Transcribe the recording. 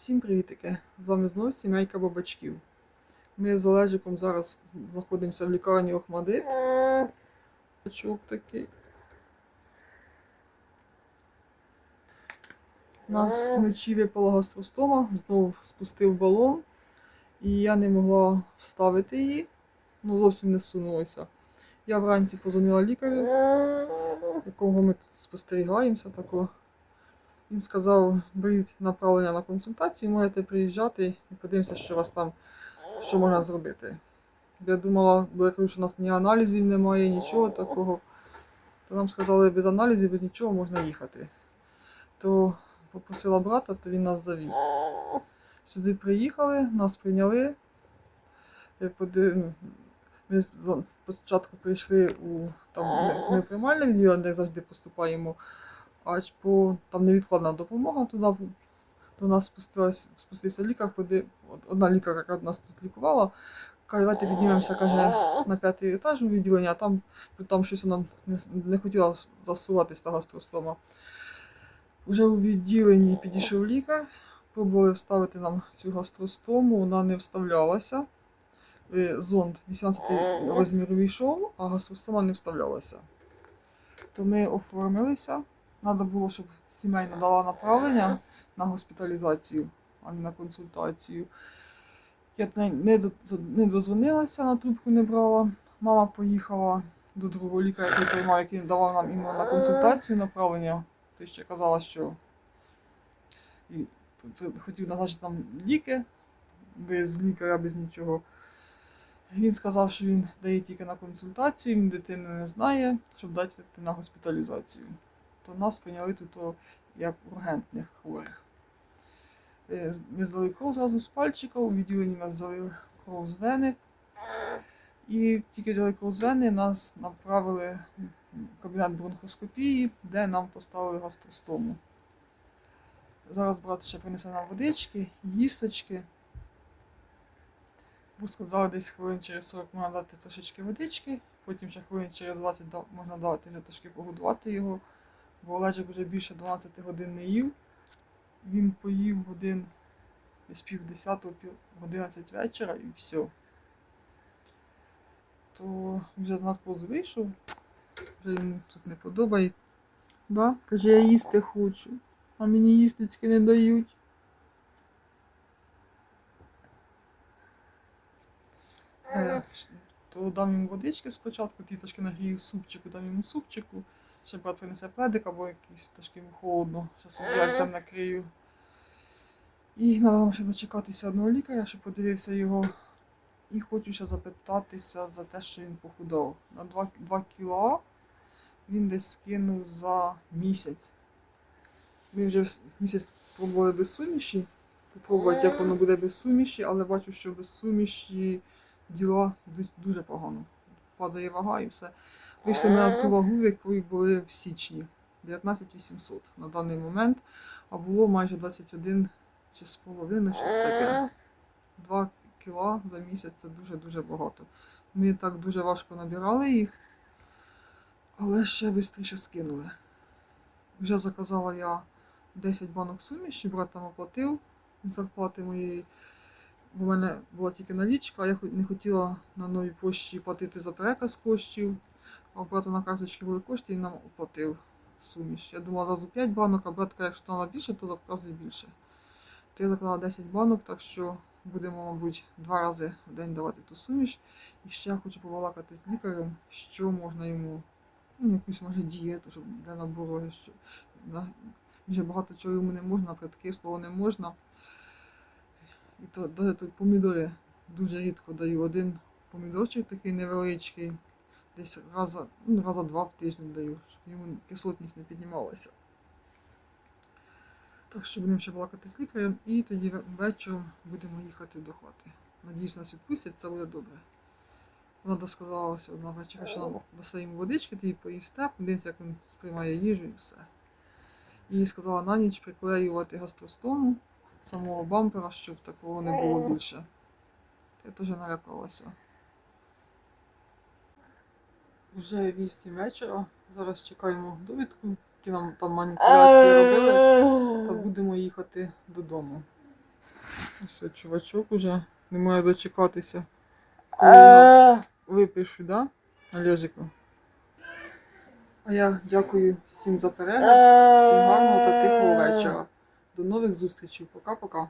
Всім привітики! З вами знову сімейка бабачків. Ми з Олежиком зараз знаходимося в лікарні Охмадит. Бачок такий. Нас вночі випала гастростома, знову спустив балон, і я не могла вставити її, ну зовсім не сунулася. Я вранці позвонила лікарю, якого ми тут спостерігаємося такого. Він сказав, беріть направлення на консультацію, можете приїжджати і подивимося, що вас там, що можна зробити. Я думала, бо я кажу, що у нас ні аналізів немає, нічого такого. То нам сказали, без аналізів, без нічого можна їхати. То попросила брата, то він нас завіз. Сюди приїхали, нас прийняли. Ми спочатку прийшли у там не- не приймальне відділення, де завжди поступаємо, аж по там невідкладна допомога туди до нас спустилась, спустився лікар, от одна лікарка яка нас тут лікувала. Каже, давайте піднімемося, каже, на п'ятий етаж у відділення, а там, там щось вона не, не хотіла засуватись та гастростома. Уже у відділенні підійшов лікар, пробували вставити нам цю гастростому, вона не вставлялася. Е, Зонд 18 розміру війшов, а гастростома не вставлялася. То ми оформилися. Треба було, щоб сімейна дала направлення на госпіталізацію, а не на консультацію. Я не, дозвонилася, на трубку не брала. Мама поїхала до другого лікаря, який приймав, який давав нам іменно на консультацію направлення. Ти ще казала, що і хотів назначити нам ліки без лікаря, без нічого. Він сказав, що він дає тільки на консультацію, він дитини не знає, щоб дати на госпіталізацію. То нас прийняли тут як ургентних хворих. Е, Ми здали кров зразу з пальчика, у відділенні нас взяли кров з вени. І тільки взяли кров з вени, нас направили в кабінет бронхоскопії, де нам поставили гастростому. Зараз брат ще принесе нам водички, їсточки. Бо сказали, десь хвилин через 40 можна дати трошечки водички, потім ще хвилин через 20 можна дати вже трошки погодувати його. Бо Олежик вже більше 12 годин не їв. Він поїв годин десь пів десятого, пів 11 вечора і все. То вже з наркозу вийшов, вже йому тут не подобається. Да? Каже, я їсти хочу, а мені їсточки не дають. Е, То дам йому водички спочатку, ті трошки нагрію супчику, дам йому супчику. Ще брат принесе пледик або якийсь трошки холодно. Зараз яйцям накрию. І треба ще дочекатися одного лікаря, щоб подивився його. І хочу ще запитатися за те, що він похудав. На 2, 2 кіла він десь скинув за місяць. Ми вже місяць пробували без суміші. Попробувати, як воно буде без суміші, але бачу, що без суміші діла йдуть дуже погано. Падає вага і все. Вийшли ми на ту вагу, якою були в січні. 19 800 на даний момент, а було майже 21 чи з половиною, щось таке. 2 кіла за місяць це дуже-дуже багато. Ми так дуже важко набирали їх, але ще швидше скинули. Вже заказала я 10 банок суміші, брат там оплатив зарплати моєї. В мене була тільки налічка, а я не хотіла на новій пошті платити за переказ коштів. А на карточці були кошти і нам оплатив суміш. Я думала зразу 5 банок, а брат каже, якщо треба більше, то заказуй більше. Я заклала 10 банок, так що будемо, мабуть, два рази в день давати ту суміш. І ще я хочу побалакати з лікарем, що можна йому, ну, якусь може дієту, щоб для набору, що на, вже багато чого йому не можна, наприклад, кислого не можна. І то, то помідори дуже рідко даю. Один помідорчик такий невеличкий, десь раза, ну, раза два в тиждень даю, щоб йому кислотність не піднімалася. Так що будемо ще балакати з лікарем і тоді ве- вечором будемо їхати до хати. Надіюсь, нас відпустять, це буде добре. Вона досказала ось одна вечора, що нам дасть йому водички, тоді поїсте, подивимося, як він сприймає їжу і все. І сказала на ніч приклеювати гастростому самого бампера, щоб такого не було більше. Я теж налякалася. Вже 8 вечора. Зараз чекаємо довідку, які нам там маніпуляції робили, та будемо їхати додому. Все, чувачок уже не може дочекатися. Коли я випишу, да? Олежику? А я дякую всім за перегляд. Всім гарного та тихого вечора. До нових зустрічей. Пока-пока.